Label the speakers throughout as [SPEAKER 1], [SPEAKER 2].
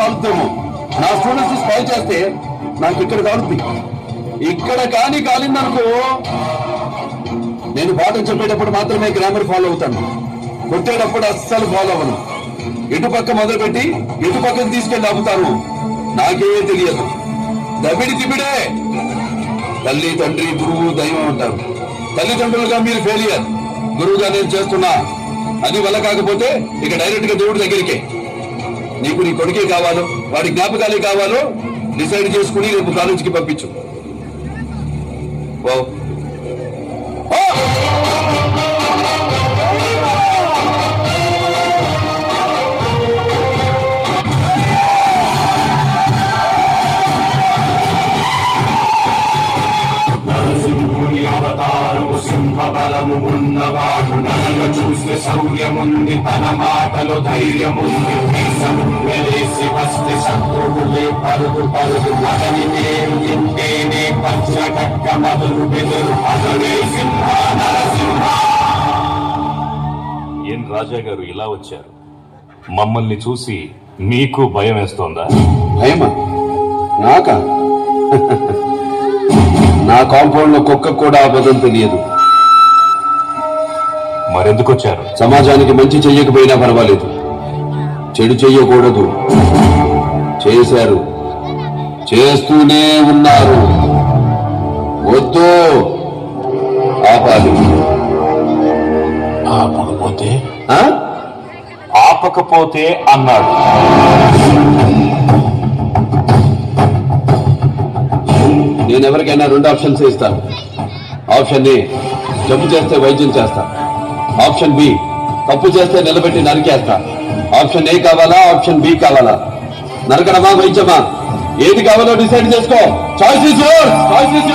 [SPEAKER 1] కాలుద్దాము నా students spy చేస్తే నాకు ఇక్కడ కాలుద్ది. ఇక్కడ కానీ కాలిందనుకో నేను పాఠం చెప్పేటప్పుడు మాత్రమే గ్రామర్ ఫాలో అవుతాను. కొట్టేటప్పుడు అస్సలు ఫాలో అవ్వను. ఇటుపక్క మొదలుపెట్టి ఎటు పక్కకి తీసుకెళ్ళి ఆపుతాను. నాకేమీ తెలియదు. దబిడి తిబిడే. తల్లి తండ్రి గురువు దైవం అంటారు. తల్లిదండ్రులుగా మీరు ఫెయిలియర్ గురువుగా నేను చేస్తున్నా. అది వల్ల కాకపోతే ఇక డైరెక్ట్గా దేవుడి దగ్గరికే. నీకు నీ కొడుకే కావాలో వాడి జ్ఞాపకాలే కావాలో డిసైడ్ చేసుకుని రేపు కాలేజీకి పంపించు. ఓ
[SPEAKER 2] బలము ఉన్నవాడు నన్ను చూస్తే శౌర్యముంది తన మాటలో ధైర్యముంది. వెలేసి వస్తే శత్రువులే పరుగు పరుగు. అతని పంచగట్ట మొదలు బెదురు. అతనే సింహ నరసింహ.
[SPEAKER 3] ఏం రాజా గారు ఇలా వచ్చారు? మమ్మల్ని చూసి మీకు భయం వేస్తోందా?
[SPEAKER 1] భయమా? నాకా? నా కాంపౌండ్లో కుక్క కూడా అబద్ధం తెలియదు.
[SPEAKER 3] మరెందుకు వచ్చారు
[SPEAKER 1] సమాజానికి మంచి చెయ్యకపోయినా పర్వాలేదు. చెడు చెయ్యకూడదు. చేశారు. చేస్తూనే ఉన్నారు. వద్దు. ఆపాలి.
[SPEAKER 3] ఆపకపోతే?
[SPEAKER 1] ఆ?
[SPEAKER 3] ఆపకపోతే అన్నాడు.
[SPEAKER 1] నేను ఎవరికైనా రెండు ఆప్షన్స్ ఇస్తాను. ఆప్షన్ ఏ జబ్బు చేస్తే వైద్యం చేస్తా. Option B. తప్పు చేస్తే నిలబెట్టి నరికేస్తా. ఆప్షన్ ఏ కావాలా ఆప్షన్ బి కావాలా? నరకడమా వైద్యమా? ఏది కావాలో డిసైడ్ చేసుకో. చాయిస్ ఇస్ చాయిస్ ఇస్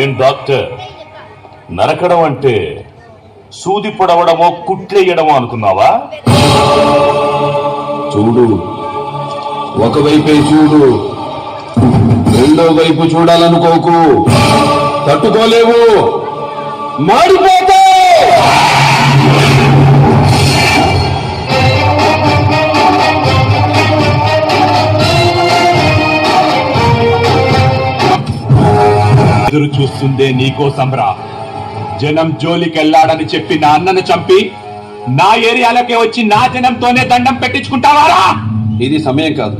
[SPEAKER 3] ఏం డాక్టర్? నరకడం అంటే సూది పొడవడమో కుట్లేయడమో అనుకున్నావా?
[SPEAKER 1] చూడు. ఒకవైపే చూడు. రెండో వైపు చూడాలనుకోకు. తట్టుకోలేవు. మాడిపోతావు
[SPEAKER 4] ఎదురు చూస్తుందే నీకో సంబరా జనం జోలికెళ్ళాడని చెప్పి నా అన్నను చంపి నా ఏరియాలోకి వచ్చి నా జనంతోనే దండం పెట్టించుకుంటావారా?
[SPEAKER 1] ఇది సమయం కాదు.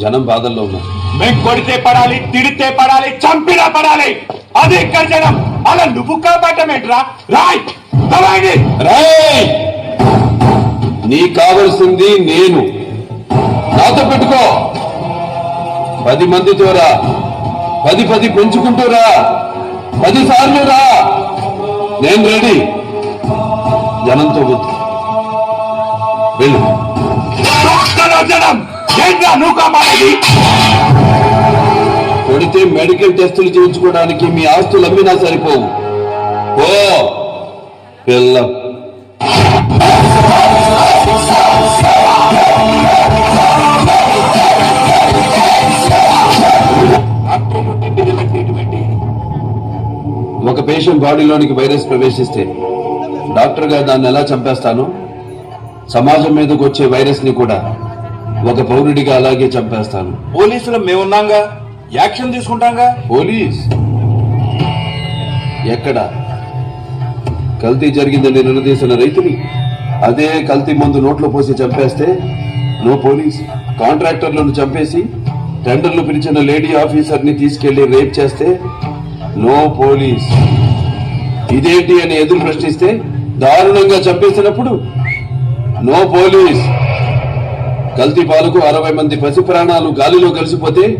[SPEAKER 1] జనం బాధల్లో ఉన్నారు.
[SPEAKER 4] మేం కొడితే పడాలి తిడితే పడాలి చంపినా పడాలి. అది ఇక్కడ జనం! అలా నువ్వు రాయ్ రాయండి
[SPEAKER 1] రేయ్! నీకు కావలసింది నేను. నాతో పెట్టుకో. పది మందితో రా. పది పది పెంచుకుంటూ రా. పది సార్లు రా. నేను రెడీ. జనంతో వద్దు. వెళ్ళు.
[SPEAKER 4] జనం. ఏంట్రా నువ్వు కాపాడేది
[SPEAKER 1] కొడితే మెడికల్ టెస్టులు చేయించుకోవడానికి మీ ఆస్తులు అమ్మినా సరిపోవు. ఓ పిల్ల. ఒక పేషెంట్ బాడీలోనికి వైరస్ ప్రవేశిస్తే డాక్టర్గా దాన్ని ఎలా చంపేస్తాను? సమాజం మీదకి వచ్చే వైరస్ని కూడా ఒక పౌరుడిగా అలాగే చంపేస్తాను.
[SPEAKER 5] పోలీసులు మేమున్నాగా. యాక్షన్ తీసుకుంటాంగా?
[SPEAKER 1] పోలీస్. ఎక్కడ? కల్తీ జరిగిందని నిలదీసిన రైతుని అదే కల్తీ మందు నోట్లో పోసి చంపేస్తే నో పోలీస్. కాంట్రాక్టర్లను చంపేసి టెండర్లు పిలిచిన లేడీ ఆఫీసర్ని తీసుకెళ్ళి రేప్ చేస్తే నో పోలీస్. ఇదేంటి అని ఎదురు ప్రశ్నిస్తే దారుణంగా చంపేసినప్పుడు నో పోలీస్. కల్తీ పాలకు అరవై మంది పసి ప్రాణాలు గాలిలో కలిసిపోతే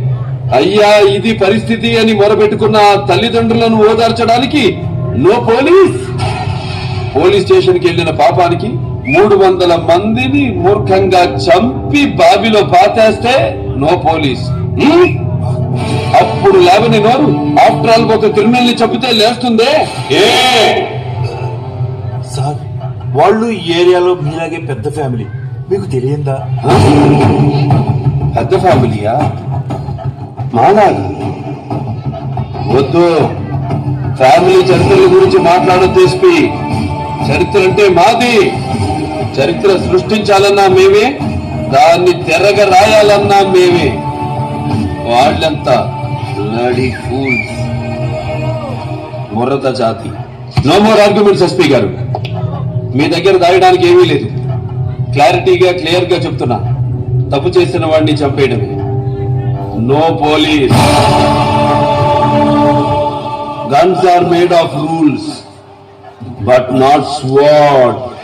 [SPEAKER 1] అయ్యా ఇది పరిస్థితి అని మొరబెట్టుకున్న తల్లిదండ్రులను ఓదార్చడానికి నో పోలీస్. పోలీస్ స్టేషన్కి వెళ్ళిన పాపానికి మూడు వందల మందిని మూర్ఖంగా చంపి బావిలో పాతేస్తే నో పోలీస్? అప్పుడు లేవని నోరు. ఆఫ్టర్ ఆల్ ఒక క్రిమినల్ని చంపితే లేస్తుందే. ఏ?
[SPEAKER 5] సార్ వాళ్ళు ఈ ఏరియాలో మీలాగే పెద్ద ఫ్యామిలీ. మీకు తెలియందా?
[SPEAKER 1] పెద్ద ఫ్యామిలీయా? మానాలి. వద్దు. ఫ్యామిలీ చరిత్రల గురించి మాట్లాడొద్దు ఎస్పీ చరిత్ర అంటే మాది. చరిత్ర సృష్టించాలన్నా మేమే దాన్ని తెరగ రాయాలన్నా మేమే. వాళ్ళంతా బ్లడీ ఫూల్స్. మురత జాతి. నో మోర్ ఆర్గ్యుమెంట్స్ ఎస్పీ గారు. మీ దగ్గర దాయడానికి ఏమీ లేదు. క్లారిటీగా క్లియర్గా చెప్తున్నా. తప్పు చేసిన వాడిని చంపేయడమే. No police. Guns are made of rules,
[SPEAKER 6] but not sword.